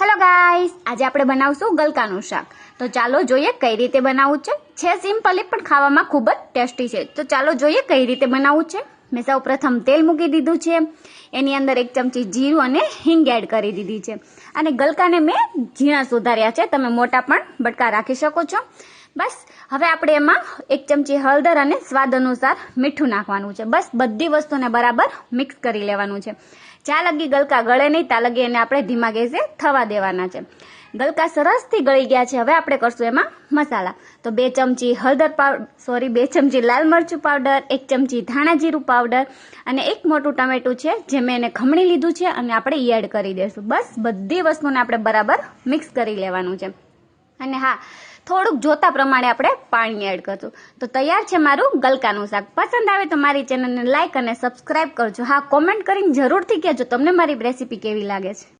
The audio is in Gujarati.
હેલો ગાઈસ આજે આપણે બનાવશું ગલકાનું શાક. તો ચાલો જોઈએ કઈ રીતે બનાવવું છે. છે સિમ્પલી પણ ખાવામાં ખૂબ જ ટેસ્ટી છે. તો ચાલો જોઈએ કઈ રીતે બનાવવું છે. મેં સૌ પ્રથમ તેલ મૂકી દીધું છે. એની અંદર એક ચમચી જીરું અને હિંગ એડ કરી દીધી છે. અને ગલકાને મેં ઝીણા સુધાર્યા છે. તમે મોટા પણ બટકા રાખી શકો છો. બસ, હવે આપણે એમાં એક ચમચી હળદર અને સ્વાદ અનુસાર મીઠું નાખવાનું છે. બસ, બધી વસ્તુને બરાબર મિક્સ કરી લેવાનું છે. જ્યાં લગી ગલકા ગળે નહીં, ત્યાં લગી એને આપણે ધીમા ગેસે થવા દેવાના છે. ગલકા સરસથી ગળી ગયા છે. હવે આપણે કરશું એમાં મસાલા. તો બે ચમચી હળદર પાવડર સોરી બે ચમચી લાલ મરચું પાવડર, એક ચમચી ધાણા જીરું પાવડર અને એક મોટું ટમેટું છે, જે મેં એને ખમણી લીધું છે અને આપણે એડ કરી દઈશું. બસ, બધી વસ્તુને આપણે બરાબર મિક્સ કરી લેવાનું છે. અને હા, થોડુંક જોતા પ્રમાણે આપણે પાણી એડ કરશું. તો તૈયાર છે મારું ગલકાનું શાક. પસંદ આવે તો મારી ચેનલને લાઇક અને સબસ્ક્રાઇબ કરજો. હા કોમેન્ટ કરીને જરૂરથી કહેજો તમને મારી રેસીપી કેવી લાગે છે.